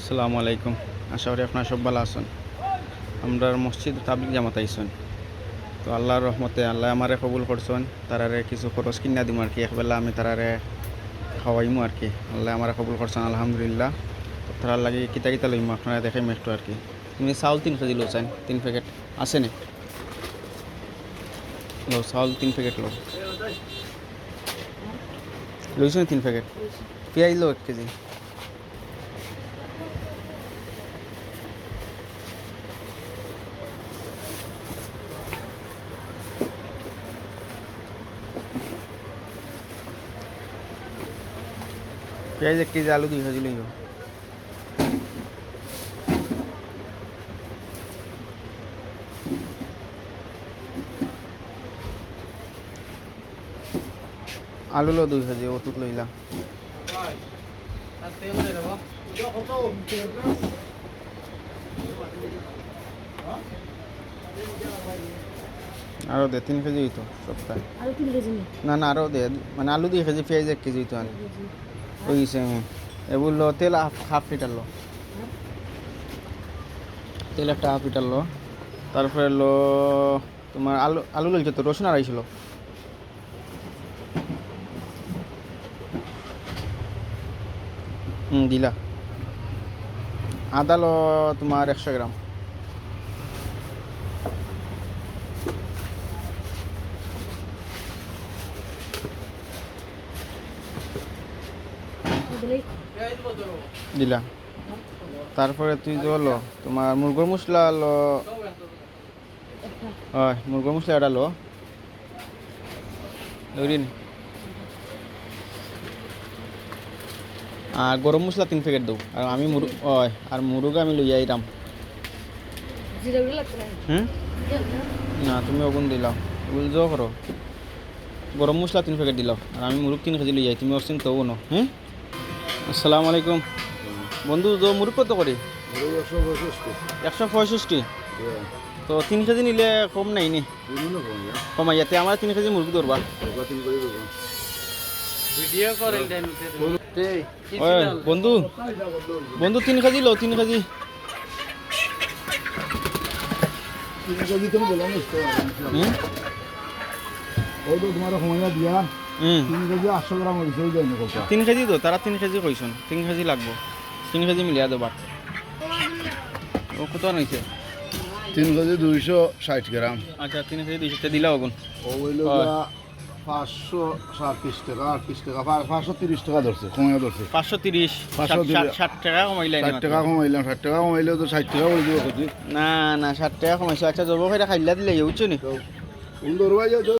আসসালামু আলাইকুম। আশা করি আপনারা সব ভালো আছেন। আমরা মসজিদ তাবলিক জামাত আইসন তো আল্লাহর রহমতে আল্লাহ আমারে কবুল করছেন। তারারে কিছু খরচ কিনা দিম আর কি একবেলা আমি তারারে খাওয়াইমু আর কি আল্লাহ আমারে কবুল করছেন, আলহামদুলিল্লাহ। তো তারার লাগে কিতা কিতা লইমু, আপনারা দেখাইম একটু আর কি তুমি চাউল তিন কেজি লো চান তিন প্যাকেট আছে নি? লো চাউল তিন প্যাকেট লো লইছো তিন প্যাকেট? পেঁয়াজ লো এক কেজি। পেঁয়াজ এক কেজি আলু দুই কেজি লইব আলু লো দুই কেজি ওটুত লইলা আরও দে তিন কেজি হইতো সপ্তাহে আরও তিন কেজি নি না না আরও দে মানে আলু দুই কেজি পেঁয়াজ এক কেজি হইতো আনি ওইছে এগুলো লো তেল হাফ লিটার লো। তেল একটা হাফ লিটার লো। তারপরে লো, তোমার আলু আলু লইছে তো, রসুন আড়াইছিল হুম দিলা। আদা লো তোমার একশো গ্রাম। দিলা। তারপরে তুই হলো তোমার মুরগোর মশলা হলো হয় মুরগোর মশলা এটা লো ধরিন আর গরম মশলা তিন প্যাকেট দেবো। আর আমি মুরু হয় আর মুরগ আমি লইয়া আইরাম। গুলো না? হুম? না তুমি ওগুন দিলাও ওগুলো যাও করো। গরম মশলা তিন প্যাকেট দিলাও আর আমি মুরগ তিন কেজি লইয়াই তুমি অবশ্যই তো ন। হ্যাঁ আসসালামু আলাইকুম। বন্ধু তো মুরগ কত করে? একশো পঁয়ষষ্টি তো তিন কেজি নিলে কম নাই নি? কমাই যাতে আমার তিন কেজি মুরগি ধরবা। বন্ধু বন্ধু তিন কেজি লো তিন কেজি তোমার সময় দিয়া। তিন কেজি আটশো গ্রাম হয়েছে ওই জন্য তিন কেজি তো তারা তিন কেজি কইসন তিন কেজি লাগবো। তিন কেজি মিলিয়া দেবার ও কত নিছে তিন কেজি দুইশো ষাট গ্রাম। আচ্ছা তিন কেজি দুইশো। দিলা ওগুন ও হইল। পাঁচশো সাতত্রিশ টাকা আটত্রিশ টাকা পাঁচশো তিরিশ টাকা ধরছে কমে ধরছে। পাঁচশো তিরিশ পাঁচশো। ষাট টাকা কমাইলে ষাট টাকা কমাইলাম ষাট টাকা কমাইলেও তো ষাট টাকা করে দিব না না ষাট টাকা কমাইছো। আচ্ছা জব খাইলা খাইলা দিলে বুঝছ নি?